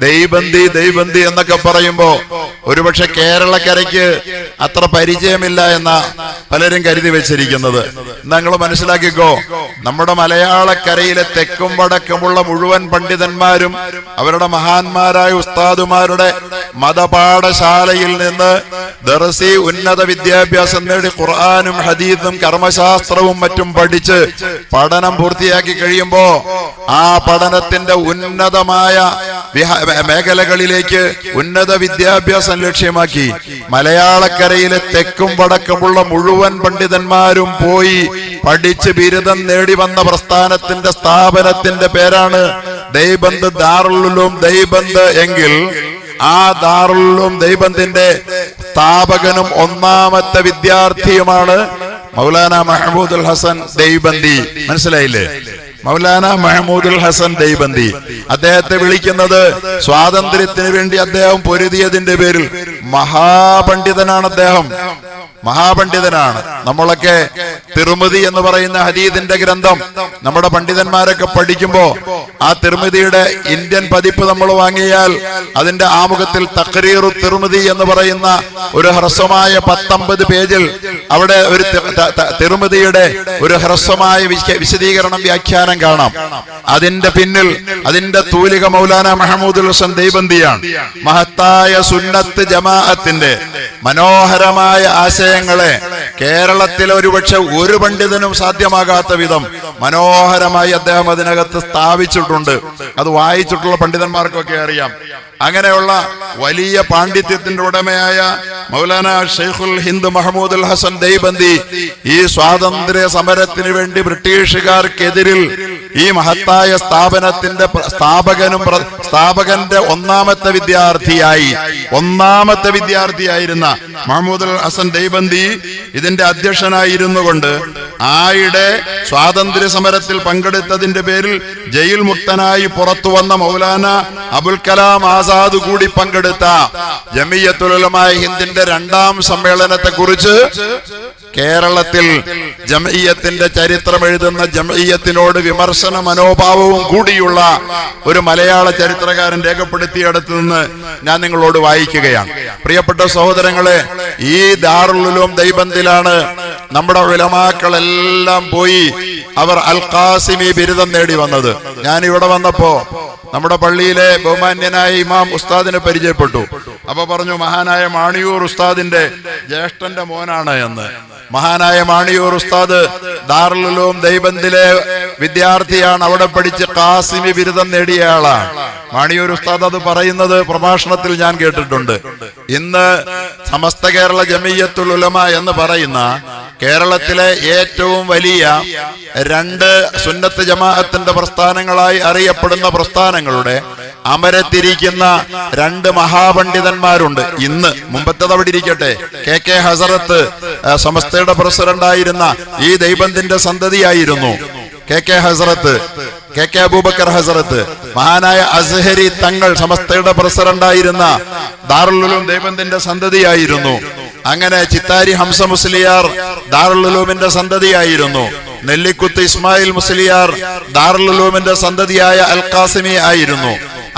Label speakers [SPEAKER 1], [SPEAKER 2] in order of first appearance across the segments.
[SPEAKER 1] ദൈബന്തി ദൈബന്തി എന്നൊക്കെ പറയുമ്പോ ഒരുപക്ഷെ കേരളക്കരയ്ക്ക് അത്ര പരിചയമില്ല എന്ന പലരും കരുതി വെച്ചിരിക്കുന്നത്. നിങ്ങൾ മനസ്സിലാക്കിക്കോ. നമ്മുടെ മലയാളക്കരയിലെ തെക്കും വടക്കുമുള്ള മുഴുവൻ പണ്ഡിതന്മാരും അവരുടെ മഹാന്മാരായ ഉസ്താദുമാരുടെ മതപാഠശാലയിൽ നിന്ന് ദർസി ഉന്നത വിദ്യാഭ്യാസം നേടി ഖുർആാനും ഹദീദും കർമ്മശാസ്ത്രവും മറ്റും പഠിച്ച് പഠനം പൂർത്തിയാക്കി കഴിയുമ്പോ ആ പഠനത്തിന്റെ ഉന്നതമായ മേഖലകളിലേക്ക് ഉന്നത വിദ്യാഭ്യാസം ലക്ഷ്യമാക്കി മലയാളക്കരയിലെ തെക്കും വടക്കുമുള്ള മുഴുവൻ പണ്ഡിതന്മാരും പോയി പഠിച്ച് ബിരുദം നേടി വന്ന പ്രസ്ഥാനത്തിന്റെ സ്ഥാപനത്തിന്റെ പേരാണ് ദൈബന്ദ് ദാറുള്ളും ദൈബന്ദ് എങ്കിൽ ആ ദാറുള്ളും ദൈബന്ദിന്റെ സ്ഥാപകനും ഒന്നാമത്തെ വിദ്യാർത്ഥിയുമാണ് മൗലാന മഹമൂദുൽ ഹസൻ ദൈബന്തി മനസ്സിലായില്ലേ? മൗലാന മഹമൂദുൽ ഹസൻ ദൈബന്തി അദ്ദേഹത്തെ വിളിക്കുന്നത് സ്വാതന്ത്ര്യത്തിന് വേണ്ടി അദ്ദേഹം പൊരുതിയതിന്റെ പേരിൽ മഹാപണ്ഡിതനാണ് അദ്ദേഹം. മഹാപണ്ഡിതനാണ്. നമ്മളൊക്കെ തിരുമതി എന്ന് പറയുന്ന ഹരീതിന്റെ ഗ്രന്ഥം നമ്മുടെ പണ്ഡിതന്മാരൊക്കെ പഠിക്കുമ്പോ ആ തിരുമതിയുടെ ഇന്ത്യൻ പതിപ്പ് നമ്മൾ വാങ്ങിയാൽ അതിന്റെ ആമുഖത്തിൽ തക്രീറു തിരുമതി എന്ന് പറയുന്ന ഒരു ഹ്രസ്വമായ പത്തൊമ്പത് പേജിൽ അവിടെ ഒരു തിരുമതിയുടെ ഒരു ഹ്രസ്വമായ വിശദീകരണം വ്യാഖ്യാനം കാണാം. അതിന്റെ പിന്നിൽ അതിന്റെ തൂലിക മൗലാന മഹമൂദുൽ ഹസൻ ദൈബന്തിയാണ്. മഹത്തായ സുന്നത്ത് ജമാഅത്തിന്റെ മനോഹരമായ ആശയങ്ങളെ കേരളത്തിൽ ഒരുപക്ഷെ ഒരു പണ്ഡിതനും സാധ്യമാകാത്ത വിധം മനോഹരമായി അദ്ദേഹം അതിനകത്ത് സ്ഥാപിച്ചിട്ടുണ്ട്. അത് വായിച്ചിട്ടുള്ള പണ്ഡിതന്മാർക്കൊക്കെ അറിയാം. അങ്ങനെയുള്ള വലിയ പാണ്ഡിത്യത്തിന്റെ ഉടമയായ മൗലാന ഷെയ്ഖുൽ ഹിന്ദ് മഹമ്മൂദ് ഹസൻ ദൈബന്ദി ഈ സ്വാതന്ത്ര്യ സമരത്തിന് വേണ്ടി ബ്രിട്ടീഷുകാർക്കെതിരിൽ ഈ മഹത്തായ സ്ഥാപനത്തിന്റെ സ്ഥാപകനും സ്ഥാപകന്റെ ഒന്നാമത്തെ വിദ്യാർത്ഥിയായി ഒന്നാമത്തെ വിദ്യാർത്ഥിയായിരുന്ന മഹമ്മൂദ് ഹസൻ ദൈബന്തി ഇതിന്റെ അധ്യക്ഷനായിരുന്നു കൊണ്ട് ആയിടെ സ്വാതന്ത്ര്യ സമരത്തിൽ പങ്കെടുത്തതിന്റെ പേരിൽ ജയിൽ മുക്തനായി പുറത്തു വന്ന മൗലാന അബുൽ കലാം ആസാദ് കൂടി പങ്കെടുത്ത ജമിയത്തുലമായ ഹിന്ദിന്റെ രണ്ടാം സമ്മേളനത്തെ കുറിച്ച് കേരളത്തിൽ ജമയ്യത്തിന്റെ ചരിത്രം എഴുതുന്ന ജമയ്യത്തിനോട് വിമർശന മനോഭാവവും കൂടിയുള്ള ഒരു മലയാള ചരിത്രകാരൻ രേഖപ്പെടുത്തിയിടത്ത് നിന്ന് ഞാൻ നിങ്ങളോട് വായിക്കുകയാണ്. പ്രിയപ്പെട്ട സഹോദരങ്ങളെ ഈ ദാറുലും ദൈബന്തിലാണ് നമ്മുടെ വിലമാക്കളെല്ലാം പോയി അവർ അൽ ഖാസിമി ബിരുദം നേടി വന്നത്. ഞാൻ ഇവിടെ വന്നപ്പോ നമ്മുടെ പള്ളിയിലെ ബഹുമാന്യനായ ഇമാം ഉസ്താദിനെ പരിചയപ്പെട്ടു. അപ്പൊ പറഞ്ഞു മഹാനായ മാണിയൂർ ഉസ്താദിന്റെ ജ്യേഷ്ഠന്റെ മോനാണ് എന്ന്. മഹാനായ മാണിയൂർ ഉസ്താദ് ദാറുലും ദൈബന്തിലെ വിദ്യാർത്ഥിയാണ്. അവിടെ പഠിച്ച് കാസിമി ബിരുദം നേടിയ ആളാണ്. മാണിയൂർ ഉസ്താദ് അത് പറയുന്നത് പ്രഭാഷണത്തിൽ ഞാൻ കേട്ടിട്ടുണ്ട്. ഇന്ന് സമസ്ത കേരള ജമീയത്തുൽ ഉലമ എന്ന് പറയുന്ന കേരളത്തിലെ ഏറ്റവും വലിയ രണ്ട് സുന്നത്ത് ജമാഅത്തിന്റെ പ്രസ്ഥാനങ്ങളായി അറിയപ്പെടുന്ന പ്രസ്ഥാനങ്ങളുടെ അമരത്തിരിക്കുന്ന രണ്ട് മഹാപണ്ഡിതന്മാരുണ്ട്. ഇന്ന് മുമ്പത്തെ അവിടെ ഇരിക്കട്ടെ. കെ കെ ഹസറത്ത് സമസ്തയുടെ പ്രസിഡന്റായിരുന്ന ഈ ദൈബന്തിന്റെ സന്തതിയായിരുന്നു. K K Hazrat K K Abubakar Hazrat മഹാനായ അസ്ഹരി തങ്ങൾ സമസ്തയുടെ പ്രസിഡന്റായിരുന്ന ദാറുലും ദൈബന്തിന്റെ സന്തതിയായിരുന്നു. അങ്ങനെ ചിത്താരി ഹംസ മുസ്ലിയാർ ദാറുലുലൂമിന്റെ സന്തതിയായിരുന്നു. നെല്ലിക്കുത്ത് ഇസ്മായിൽ മുസ്ലിയാർ ദാറുലുലൂമിന്റെ സന്തതിയായ അൽ ഖാസിമി ആയിരുന്നു.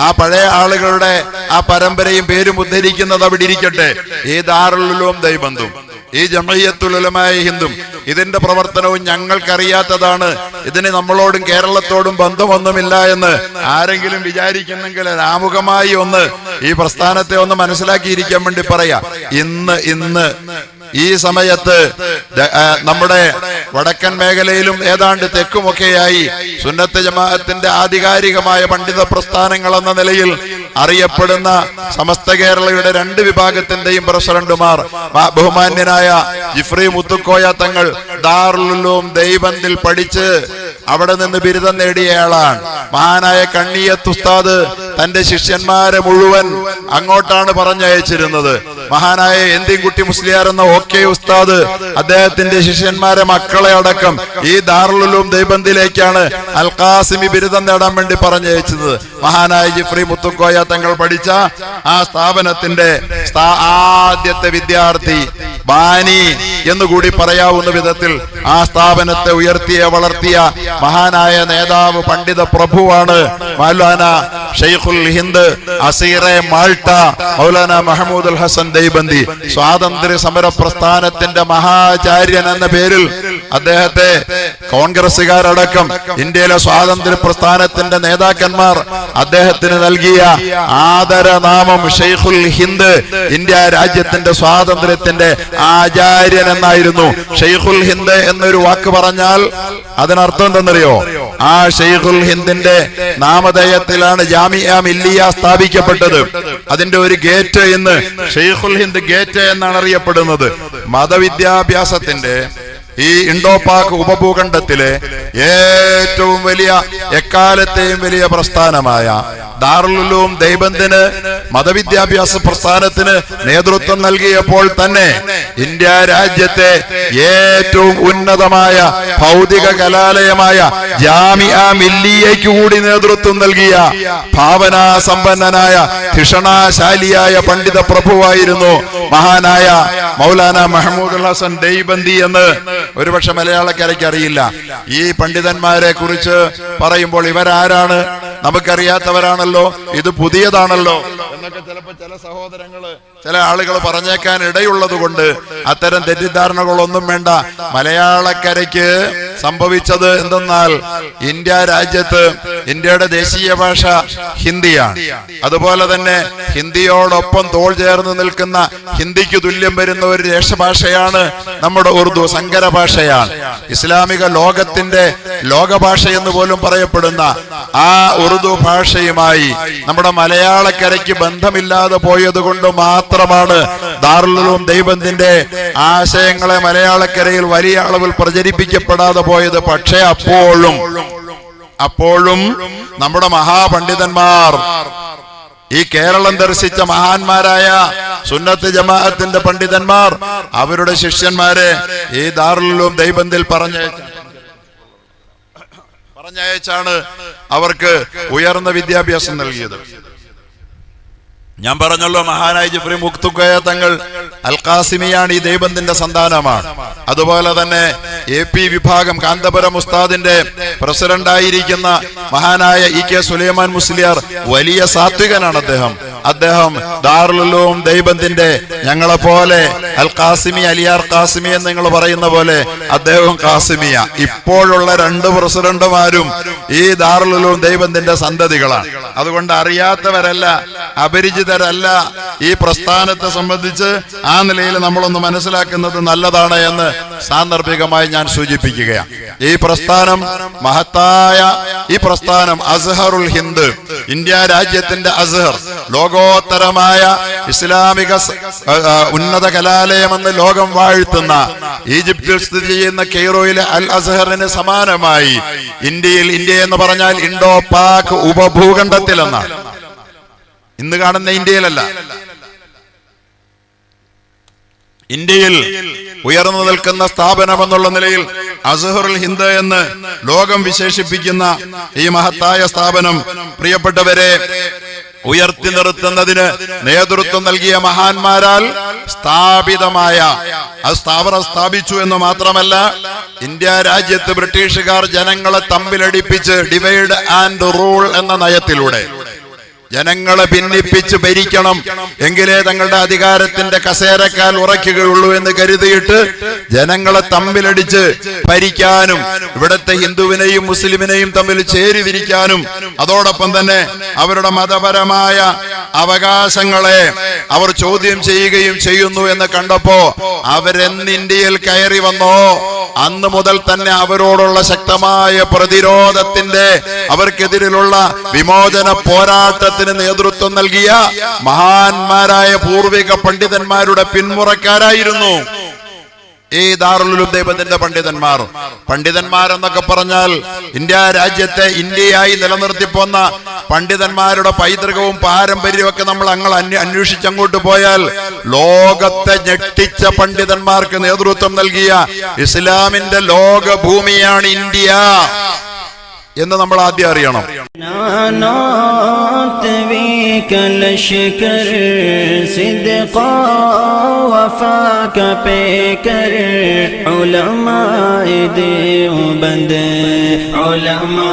[SPEAKER 1] ആ പഴയ ആളുകളുടെ ആ പരമ്പരയും പേരും ഉദ്ധരിക്കുന്നത് അവിടെ ഇരിക്കട്ടെ. ഈ ദാറുലുലൂം ദൈബന്ധും ഈ ജമയ്യത്തുലമായ ഹിന്ദും ഇതിന്റെ പ്രവർത്തനവും ഞങ്ങൾക്കറിയാത്തതാണ്. ഇതിന് നമ്മളോടും കേരളത്തോടും ബന്ധമൊന്നുമില്ല എന്ന് ആരെങ്കിലും വിചാരിക്കുന്നെങ്കിൽ ആമുഖമായി ഒന്ന് ഈ പ്രസ്ഥാനത്തെ ഒന്ന് മനസ്സിലാക്കിയിരിക്കാൻ വേണ്ടി പറയാ. ഇന്ന് ഇന്ന് ഈ സമയത്ത് നമ്മുടെ വടക്കൻ മേഖലയിലും ഏതാണ്ട് തെക്കുമൊക്കെയായി സുന്നത്ത് ജമാഅത്തിന്റെ ആധികാരികമായ പണ്ഡിത പ്രസ്ഥാനങ്ങൾ എന്ന നിലയിൽ അറിയപ്പെടുന്ന സമസ്ത കേരളയുടെ രണ്ട് വിഭാഗത്തിന്റെയും പ്രസിഡന്റുമാർ ബഹുമാന്യനായ ജിഫ്രി മുത്തുക്കോയ തങ്ങൾ ദാറുലും ദൈബന്തിൽ പഠിച്ച് അവിടെ നിന്ന് ബിരുദം നേടിയയാളാണ് മഹാനായ കണ്ണിയത്ത് ഉസ്താദ് തന്റെ ശിഷ്യന്മാരെ മുഴുവൻ അങ്ങോട്ടാണ് പറഞ്ഞയച്ചിരുന്നത്. മഹാനായ എന്തിൻകുട്ടി മുസ്ലിയാർ എന്ന ഓക്കെ ഉസ്താദ് അദ്ദേഹത്തിന്റെ ശിഷ്യന്മാരെ മക്കളെ അടക്കം ഈ ദാറുലും ദൈബന്തിലേക്കാണ് അൽഖാസിമി ബിരുദം നേടാൻ വേണ്ടി പറഞ്ഞയച്ചത്. മഹാനായ ജിഫ്രി മുത്തുക്കോയ തങ്ങൾ പഠിച്ച ആ സ്ഥാപനത്തിന്റെ ആദ്യത്തെ വിദ്യാർത്ഥി ബാനി എന്നുകൂടി പറയാവുന്ന വിധത്തിൽ ആ സ്ഥാപനത്തെ ഉയർത്തിയ വളർത്തിയ മഹാനായ നേതാവ് പണ്ഡിത പ്രഭുവാണ് മൗലാന ഷെയ്ഖുൽ ഹിന്ദ് അസീറെ മാൾട്ട മൗലാന അൽ ഹസൻ ദൈബന്തി സ്വാതന്ത്ര്യ സമര പ്രസ്ഥാനത്തിന്റെ മഹാചാര്യൻ എന്ന പേരിൽ അദ്ദേഹത്തെ കോൺഗ്രസുകാരടക്കം ഇന്ത്യയിലെ സ്വാതന്ത്ര്യ പ്രസ്ഥാനത്തിന്റെ നേതാക്കന്മാർ അദ്ദേഹത്തിന് നൽകിയ ആദരനാമം ഷെയ്ഖുൽ ഹിന്ദ് ഇന്ത്യ രാജ്യത്തിന്റെ സ്വാതന്ത്ര്യത്തിന്റെ ആചാര്യൻ എന്നായിരുന്നു ഷെയ്ഖുൽ ഹിന്ദ് എന്നൊരു വാക്ക് പറഞ്ഞാൽ അതിനർത്ഥം എന്തെന്നറിയോ ആ ഷെയ്ഖുൽ ഹിന്ദിന്റെ നാമധേയത്തിലാണ് ജാമിയ മില്ലിയ സ്ഥാപിക്കപ്പെട്ടത്. അതിന്റെ ഒരു ഗേറ്റ് ഇന്ന് ഷെയ്ഖുൽ ഹിന്ദ് ഗേറ്റ് എന്നാണ് അറിയപ്പെടുന്നത്. മതവിദ്യാഭ്യാസത്തിന്റെ ഈ ഇൻഡോ പാക് ഉപഭൂഖണ്ഡത്തിലെ ഏറ്റവും വലിയ എക്കാലത്തെയും വലിയ പ്രസ്ഥാനമായ ദാറുലും ദൈബന്തിന് മതവിദ്യാഭ്യാസ പ്രസ്ഥാനത്തിന് നേതൃത്വം നൽകിയപ്പോൾ തന്നെ ഇന്ത്യ രാജ്യത്തെ ഏറ്റവും ഉന്നതമായ ഭൗതിക കലാലയമായ ജാമിയ മില്ലിയയ്ക്ക് കൂടി നേതൃത്വം നൽകിയ ഭാവനാ സമ്പന്നനായ ധിഷണാശാലിയായ പണ്ഡിത പ്രഭുവായിരുന്നു മഹാനായ മൗലാന മെഹമ്മൂദ് ഹസൻ ദൈബന്തി എന്ന് ഒരുപക്ഷെ മലയാളക്കരയ്ക്ക് അറിയില്ല. ഈ പണ്ഡിതന്മാരെ കുറിച്ച് പറയുമ്പോൾ ഇവരാരാണ്? നമുക്കറിയാത്തവരാണല്ലോ. ഇത് പുതിയതാണല്ലോ. എന്നൊക്കെ ചിലപ്പോ ചില സഹോദരങ്ങൾ ചില ആളുകൾ പറഞ്ഞേക്കാൻ ഇടയുള്ളത് കൊണ്ട് അത്തരം തെറ്റിദ്ധാരണകളൊന്നും വേണ്ട. മലയാളക്കരയ്ക്ക് സംഭവിച്ചത് എന്തെന്നാൽ ഇന്ത്യ രാജ്യത്ത് ഇന്ത്യയുടെ ദേശീയ ഭാഷ ഹിന്ദിയാണ്. അതുപോലെ തന്നെ ഹിന്ദിയോടൊപ്പം തോൾ ചേർന്ന് നിൽക്കുന്ന ഹിന്ദിക്ക് തുല്യം വരുന്ന ഒരു ദേശഭാഷയാണ് നമ്മുടെ ഉറുദു സങ്കര ഭാഷയാണ്. ഇസ്ലാമിക ലോകത്തിന്റെ ലോകഭാഷ എന്ന് പോലും പറയപ്പെടുന്ന ആ ഉറുദു ഭാഷയുമായി നമ്മുടെ മലയാളക്കരയ്ക്ക് ബന്ധമില്ലാതെ പോയത് കൊണ്ട് മാത്രമാണ് ദാറുലും ദൈവത്തിന്റെ ആശയങ്ങളെ മലയാളക്കരയിൽ വലിയ അളവിൽ പ്രചരിപ്പിക്കപ്പെടാതെ പോയത്. പക്ഷേ അപ്പോഴും അപ്പോഴും നമ്മുടെ മഹാപണ്ഡിതന്മാർ ഈ കേരളം ദർശിച്ച മഹാന്മാരായ സുന്നത്ത് ജമാഅത്തിന്റെ പണ്ഡിതന്മാർ അവരുടെ ശിഷ്യന്മാരെ ഈ ദാറുലും ദൈബന്തിൽ പറഞ്ഞു പറഞ്ഞയച്ചാണ് അവർക്ക് ഉയർന്ന വിദ്യാഭ്യാസം നൽകിയത്. ഞാൻ പറഞ്ഞല്ലോ മഹാനായ ജിഫ്രി മുക്തുക്കയ തങ്ങൾ അൽ ഖാസിമിയാണ് ഈ ദൈവത്തിന്റെ സന്താനമാണ്. അതുപോലെ തന്നെ എ പി വിഭാഗം കാന്തപുരം ഉസ്താദിന്റെ പ്രസിഡന്റ് ആയിരിക്കുന്ന മഹാനായ ഇ കെ സുലൈമാൻ മുസ്ലിയാർ വലിയ സാത്വികനാണ് അദ്ദേഹം. അദ്ദേഹം ദാറുലും ദൈവത്തിന്റെ ഞങ്ങളെ പോലെ അൽ കാസിമി അലിയാർ കാസിമി എന്ന് നിങ്ങൾ പറയുന്ന പോലെ അദ്ദേഹം കാസിമിയ ഇപ്പോഴുള്ള രണ്ട് പ്രസിഡന്റുമാരും ഈ ദാറുലും ദൈവത്തിന്റെ സന്തതികളാണ്. അതുകൊണ്ട് അറിയാത്തവരല്ല അപരിചിതരല്ല. ഈ പ്രസ്ഥാനത്തെ സംബന്ധിച്ച് ആ നിലയിൽ നമ്മളൊന്ന് മനസ്സിലാക്കുന്നത് നല്ലതാണ് എന്ന് സാന്ദർഭികമായി ഞാൻ സൂചിപ്പിക്കുകയാണ്. ഈ പ്രസ്ഥാനം മഹത്തായ ഈ പ്രസ്ഥാനം അസ്ഹറുൽ ഹിന്ദ് ഇന്ത്യ രാജ്യത്തിന്റെ അസ്ഹർ ലോകോത്തരമായ ഇസ്ലാമിക ഉന്നത കലാലയമെന്ന് ലോകം വാഴ്ത്തുന്ന ഈജിപ്തിൽ സ്ഥിതി ചെയ്യുന്ന കെയ്റോയിലെ അൽ അസ്ഹറിന് സമാനമായി ഇന്ത്യയിൽ ഇന്ത്യ എന്ന് പറഞ്ഞാൽ ഇൻഡോ പാക് ഉപഭൂഖണ്ഡത്തിലെന്നാണ്. ഇന്ന് കാണുന്ന ഇന്ത്യയിലല്ല. ഇന്ത്യയിൽ ഉയർന്നു നിൽക്കുന്ന സ്ഥാപനം എന്നുള്ള നിലയിൽ അസഹറുൽ ഹിന്ദ് എന്ന് ലോകം വിശേഷിപ്പിക്കുന്ന ഈ മഹത്തായ സ്ഥാപനം പ്രിയപ്പെട്ടവരെ ഉയർത്തി നിർത്തുന്നതിന് നേതൃത്വം നൽകിയ മഹാന്മാരാൽ സ്ഥാപിതമായ ആ സ്ഥാപനം സ്ഥാപിച്ചു എന്ന് മാത്രമല്ല ഇന്ത്യ രാജ്യത്ത് ബ്രിട്ടീഷുകാർ ജനങ്ങളെ തമ്മിലടിപ്പിച്ച് ഡിവൈഡ് ആൻഡ് റൂൾ എന്ന നയത്തിലൂടെ ജനങ്ങളെ ഭിന്നിപ്പിച്ച് ഭരിക്കണം. എങ്കിലേ തങ്ങളുടെ അധികാരത്തിന്റെ കസേരക്കാൽ ഉറയ്ക്കുകയുള്ളൂ എന്ന് കരുതിയിട്ട് ജനങ്ങളെ തമ്മിലടിച്ച് ഭരിക്കാനും ഇവിടുത്തെ ഹിന്ദുവിനെയും മുസ്ലിമിനെയും തമ്മിൽ ചേരിതിരിക്കാനും അതോടൊപ്പം തന്നെ അവരുടെ മതപരമായ അവകാശങ്ങളെ അവർ ചോദ്യം ചെയ്യുകയും ചെയ്യുന്നു എന്ന് കണ്ടപ്പോ അവരെന്ന് ഇന്ത്യയിൽ കയറി വന്നോ? അന്ന് മുതൽ തന്നെ അവരോടുള്ള ശക്തമായ പ്രതിരോധത്തിന്റെ അവർക്കെതിരിലുള്ള വിമോചന പോരാട്ടത്തിന് നേതൃത്വം നൽകിയ മഹാന്മാരായ പൂർവിക പണ്ഡിതന്മാരുടെ പിന്മുറക്കാരായിരുന്നു. ഈ ദാറുൽ ദൈവത്തിന്റെ പണ്ഡിതന്മാർ. പണ്ഡിതന്മാരെന്നൊക്കെ പറഞ്ഞാൽ ഇന്ത്യ രാജ്യത്തെ ഇന്ത്യയായി നിലനിർത്തിപ്പോന്ന പണ്ഡിതന്മാരുടെ പൈതൃകവും പാരമ്പര്യവും ഒക്കെ നമ്മൾ അങ്ങൾ അന്വേഷിച്ച് അങ്ങോട്ട് പോയാൽ ലോകത്തെ ഞെട്ടിച്ച പണ്ഡിതന്മാർക്ക് നേതൃത്വം നൽകിയ ഇസ്ലാമിന്റെ ലോകഭൂമിയാണ് ഇന്ത്യ.
[SPEAKER 2] എന്ന് നമ്മൾ ആദ്യം അറിയണം.
[SPEAKER 3] ഉലമാ